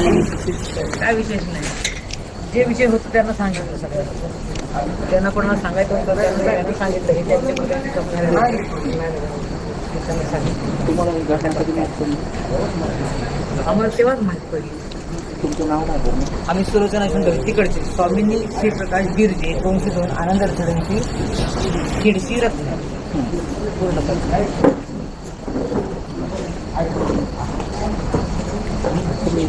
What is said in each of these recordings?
काय विशेष नाही. जे विषय होते त्यांना सांगितलं सगळ्यांना त्यांना कोणाला सांगायचं होतं त्यांना सांगितलं. हे त्यांच्या आम्हाला तेव्हाच माहीत पडली. तुमचं नाव काय आम्ही सुलोचना शंकर तिकडचे स्वामींनी श्रीप्रकाश गिरजे दोनशे दोन आनंद अडचणींची खिडशी रत्न. पूर्ण तुम्ही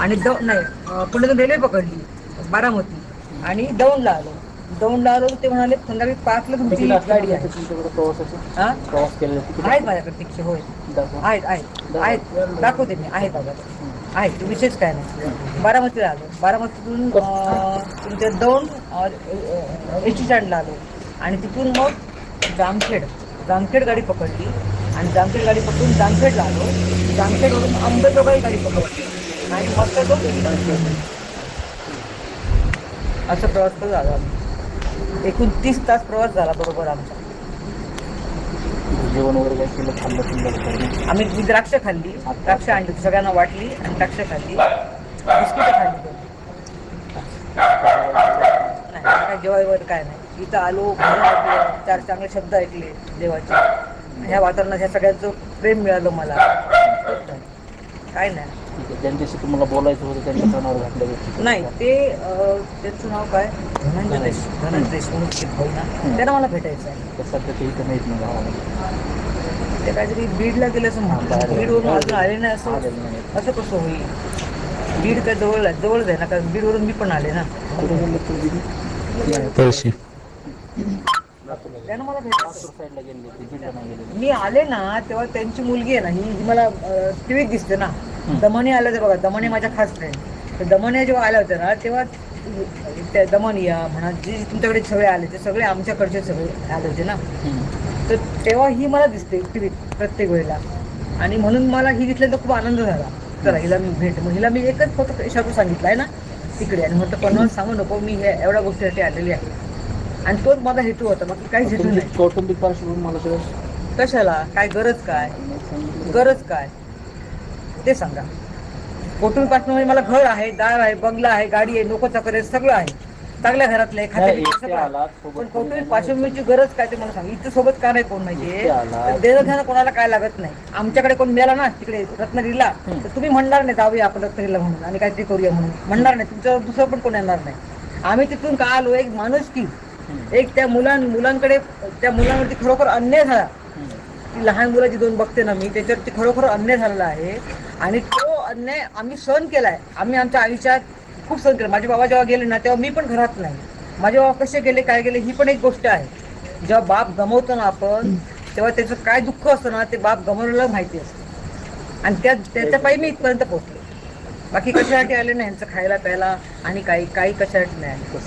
आणि द नाही पुण्यातून रेल्वे पकडली बारामती. आणि दौंडला आलो. दौंडला आलो ते म्हणाले संध्याकाळी पाचला तुमची गाडी आहे. हा आहेत माझ्याकडे तिकीट होय. आहेत आहेत. आहेत. दाखवते मी आहेत माझ्याकडे आहेत विशेष काय नाही. बारामतीला आलो. बारामतीतून तुमच्या दोन एस टी स्टँडला आलो. आणि तिथून मग जामखेड. जामखेड गाडी पकडली. आणि जामखेड गाडी पकडून जामखेडला आलो. जामखेडवरून अंबेजोगाई गाडी पकडली. आणि मस्त तो असा प्रवास आलो आम्ही एकूण तीस तास प्रवास झाला बरोबर आमचा. जेवण वगैरे काय केलं खाल्लं पिल्लं आम्ही मी द्राक्ष खाल्ली. द्राक्ष आणली सगळ्यांना वाटली आणि द्राक्ष खाल्ली. बिस्किट खाल्ली. नाही काय जेवायवर काय नाही. इथं आलो चार चांगले शब्द ऐकले देवाचे. ह्या वातावरणात ह्या सगळ्यांचं प्रेम मिळालं मला. काय नाही. ठीक आहे. ज्यांच्याशी तुम्हाला बोलायचं होतं त्यांच्या कानावर घातलं गोष्टी नाही ते अं, त्यांचं नाव काय? धनंजय देश धनंजय देशमुखचे भाऊ ना त्यांना मला भेटायचं आहे. सध्या ते इथं नाहीत ना गावामध्ये ते काहीतरी बीडला गेलं असं म्हणतात. बीडवरून अजून आले नाही असं आलेलं. असं कसं होईल? बीड काय जवळ आहे? जवळच आहे ना कारण बीडवरून मी पण आले ना. कुठे गेले तुम्ही पळशी त्यानं मला भेटायचं लातूर साईडला गेले ते जिल्हा नाही गेलेले मी आले ना तेव्हा त्यांची मुलगी आहे ना ही जी मला टीव्हीत दिसते ना. दमनी आल्या होत्या बघा दमनी माझ्या खास फ्रेंड तर दमनिया जेव्हा आल्या होत्या ना तेव्हा त्या दमनिया म्हणा जे तुमच्याकडे सगळे आले ते सगळे आमच्याकडचे सगळे आले होते ना. तर तेव्हा ही मला दिसते टीव्हीत प्रत्येक वेळेला. आणि म्हणून मला ही दिसल्यानंतर खूप आनंद झाला. चला हिला मी भेट मग हिला मी एकच फक्त शब्द सांगितला आहे ना तिकडे. आणि म्हटलं पण सांगू नको मी हे एवढ्या गोष्टीसाठी आलेली आहे. आणि तोच माझा हेतू होता बाकी काहीच हेतू नाही. कौटुंबिक पार्श्वभूमी मला कशाला? काय गरज काय? गरज काय? ते सांगा. कुटुंबपासून म्हणजे मला घर आहे दार आहे बंगला आहे गाडी आहे नोकर चाकर आहे सगळं आहे. चांगल्या घरातलं आहे. सगळं सोबत पण नाही. पार्श्वभूमीची गरज काय ते मला सांग. इथं सोबत का नाही कोण माहितीये देणं घेणं कोणाला काय लागत नाही. आमच्याकडे कोण मिळाला ना तिकडे रत्नागिरीला तर तुम्ही म्हणणार नाही जाऊया आपण रत्नागिरीला म्हणून. आणि काहीतरी करूया म्हणून. म्हणणार नाही तुमचं दुसरं पण कोण येणार नाही. आम्ही तिथून का आलो? एक माणूस की एक त्या मुलां मुलांकडे त्या मुलांवरती खरोखर अन्याय झाला. ती लहान मुलं जी दोन बघते ना मी त्याच्यावरती खरोखर अन्याय झालेला आहे. आणि तो अन्याय आम्ही सहन केलाय. आम्ही आमच्या आयुष्यात खूप सहन केलं माझे बाबा जेव्हा गेले ना तेव्हा मी पण घरात नाही. माझे बाबा कसे गेले काय गेले ही पण एक गोष्ट आहे. जेव्हा बाप गमवतो ना आपण तेव्हा त्याचं काय दुःख असतं ना ते बाप गमवलेलं माहिती असतं. आणि त्या त्याच्या पायी मी इथपर्यंत पोहोचले बाकी कशासाठी आले नाही यांचं खायला प्यायला आणि काही काही कशासाठी नाही आले.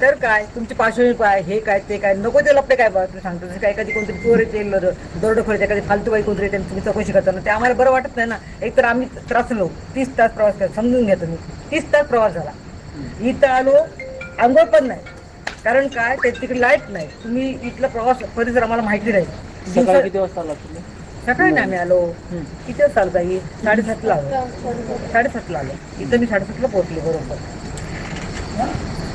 तर काय? तुमची पार्श्वभूमी काय? हे काय ते काय? नको ते लपडे काय बघा तुम्ही सांगतो जसं काय कधी कोणतरी चोर येते दरोडे खोर येते कधी फालतू बाई कोणतरी येते तुम्ही चौकशी करताना ते आम्हाला बरं वाटत नाही ना. एक तर आम्ही त्रासलो तीस तास प्रवास केला समजून घ्या तुम्ही. तीस तास प्रवास झाला. इथं आलो आंघोळ पण नाही. कारण काय? ते तिकडे लाइट नाही. तुम्ही इथला प्रवास परिसर आम्हाला माहिती राहील सकाळी किती वाजता नाही आम्ही आलो. किती वाजता आलो ताई साडेसातला आलो. साडेसातला आलो. इथं मी साडेसातला पोहोचले बरोबर.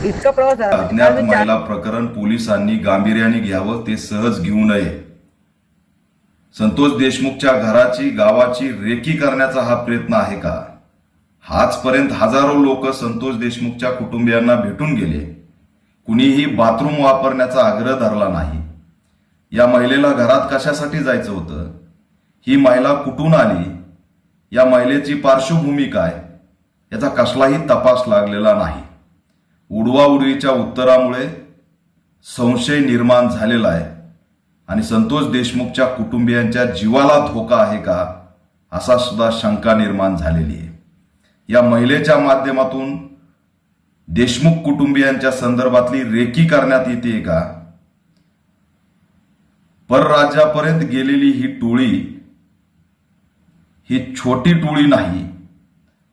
इतका प्रवास अज्ञात महिला प्रकरण पोलिसांनी गांभीर्याने घ्यावं ते सहज घेऊ नये. संतोष देशमुखच्या घराची गावाची रेकी करण्याचा हा प्रयत्न आहे का? आजपर्यंत हजारो लोक संतोष देशमुखच्या कुटुंबियांना भेटून गेले. कुणीही बाथरूम वापरण्याचा आग्रह धरला नाही. या महिलेला घरात कशासाठी जायचं होतं? ही महिला कुठून आली? या महिलेची पार्श्वभूमी काय? याचा कसलाही तपास लागलेला नाही. उडवाउडवीच्या उत्तरामुळे संशय निर्माण झालेला आहे. आणि संतोष देशमुखच्या कुटुंबियांच्या जीवाला धोका आहे का असा सुद्धा शंका निर्माण झालेली आहे. या महिलेच्या माध्यमातून देशमुख कुटुंबियांच्या संदर्भातली रेकी करण्यात येते का? परराज्यापर्यंत गेलेली ही टोळी ही छोटी टोळी नाही.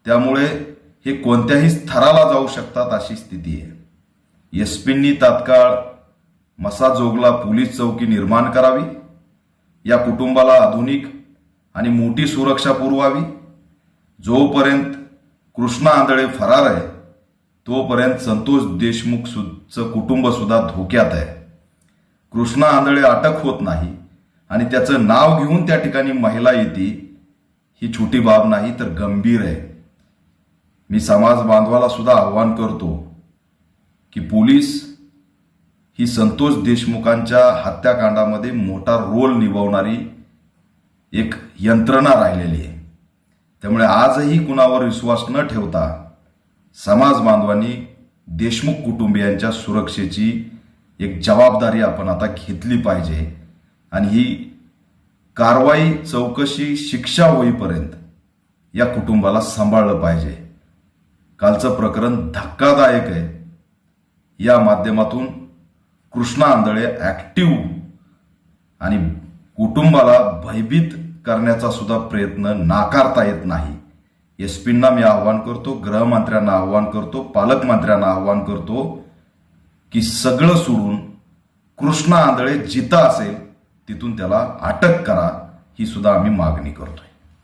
त्यामुळे हे कोणत्याही स्तराला जाऊ शकतात अशी स्थिती आहे. एसपींनी तात्काळ मसाजोगला पोलीस चौकी निर्माण करावी. या कुटुंबाला आधुनिक आणि मोठी सुरक्षा पुरवावी. जोपर्यंत कृष्णा आंधळे फरार आहे तोपर्यंत संतोष देशमुख कुटुंब सुद्धा धोक्यात आहे. कृष्णा आंधळे अटक होत नाही आणि त्याचं नाव घेऊन त्या ठिकाणी महिला येते ही छोटी बाब नाही तर गंभीर आहे. मी समाज बांधवाला सुद्धा आव्हान करतो की पोलीस ही संतोष देशमुखांच्या हत्याकांडामध्ये मोठा रोल निभावणारी एक यंत्रणा राहिलेली आहे. त्यामुळे आजही कुणावर विश्वास न ठेवता समाज बांधवांनी देशमुख कुटुंबियांच्या सुरक्षेची एक जबाबदारी आपण आता घेतली पाहिजे आणि ही कारवाई चौकशी शिक्षा होईपर्यंत या कुटुंबाला सांभाळलं पाहिजे. कालचं प्रकरण धक्कादायक आहे. या माध्यमातून कृष्णा आंधळे ऍक्टिव्ह आणि कुटुंबाला भयभीत करण्याचा सुद्धा प्रयत्न नाकारता येत नाही. एसपींना मी आव्हान करतो गृहमंत्र्यांना आव्हान करतो पालकमंत्र्यांना आव्हान करतो की सगळं सोडून कृष्णा आंधळे जिथं असेल तिथून त्याला अटक करा ही सुद्धा आम्ही मागणी करतोय.